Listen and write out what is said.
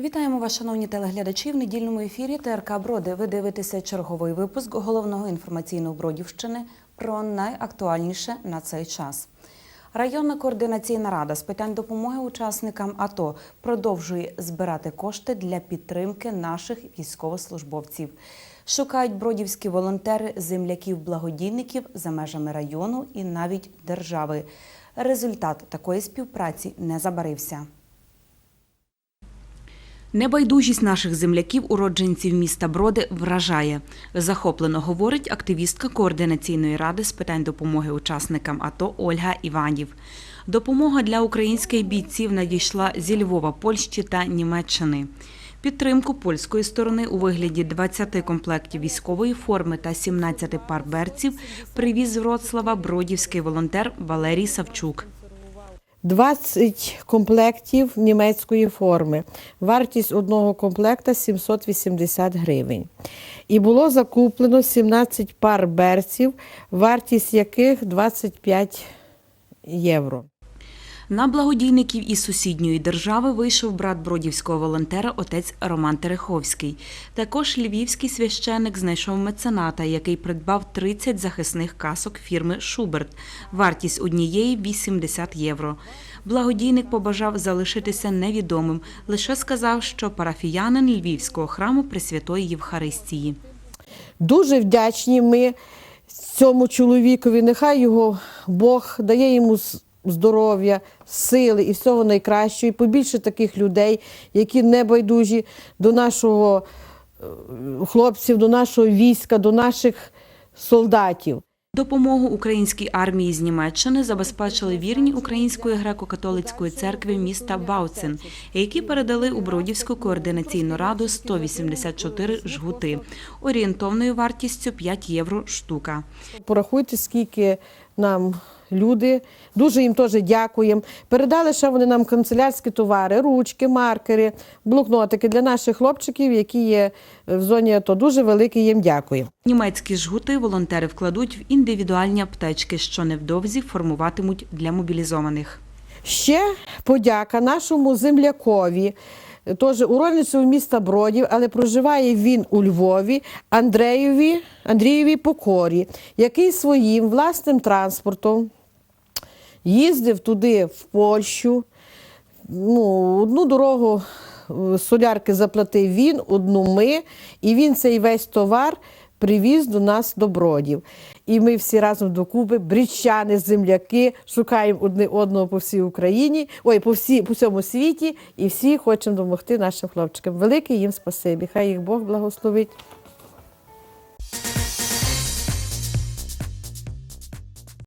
Вітаємо вас, шановні телеглядачі. В недільному ефірі ТРК Броди. Ви дивитеся черговий випуск головного інформаційного Бродівщини про найактуальніше на цей час. Районна координаційна рада з питань допомоги учасникам АТО продовжує збирати кошти для підтримки наших військовослужбовців. Шукають бродівські волонтери земляків-благодійників за межами району і навіть держави. Результат такої співпраці не забарився. Небайдужість наших земляків, уродженців міста Броди, вражає. Захоплено говорить активістка координаційної ради з питань допомоги учасникам АТО Ольга Іванів. Допомога для українських бійців надійшла зі Львова, Польщі та Німеччини. Підтримку польської сторони у вигляді 20 комплектів військової форми та 17 пар берців привіз з Вроцлава бродівський волонтер Валерій Савчук. 20 комплектів німецької форми. Вартість одного комплекта 780 гривень. І було закуплено 17 пар берців, вартість яких 25 євро. На благодійників із сусідньої держави вийшов брат бродівського волонтера отець Роман Тереховський. Також львівський священик знайшов мецената, який придбав 30 захисних касок фірми Шуберт. Вартість однієї 80 євро. Благодійник побажав залишитися невідомим, лише сказав, що парафіянин львівського храму Пресвятої Євхаристії. Дуже вдячні ми цьому чоловікові. Нехай його Бог дає йому здоров'я, сили і всього найкращого. І побільше таких людей, які не байдужі до нашого е, хлопців, до нашого війська, до наших солдатів. Допомогу українській армії з Німеччини забезпечили вірні Української греко-католицької церкви міста Бауцин, які передали у Бродівську координаційну раду 184 жгути орієнтовною вартістю 5 євро штука. Порахуйте, скільки нам люди. Дуже їм теж дякуємо. Передали ще вони нам канцелярські товари, ручки, маркери, блокнотики для наших хлопчиків, які є в зоні АТО. Дуже велике їм дякую. Німецькі жгути волонтери вкладуть в індивідуальні аптечки, що невдовзі формуватимуть для мобілізованих. Ще подяка нашому землякові, теж уродженцю міста Бродів, але проживає він у Львові, Андреєві, Андрієві Покорі, який своїм власним транспортом їздив туди, в Польщу. Ну, одну дорогу е, солярки заплатив він, одну ми, і він цей весь товар привіз до нас до бродів. І ми всі разом докупи, брічани, земляки, шукаємо одне одного по всій Україні, ой, по, всі, по всьому світі, і всі хочемо допомогти нашим хлопчикам. Велике їм спасибі. Хай їх Бог благословить.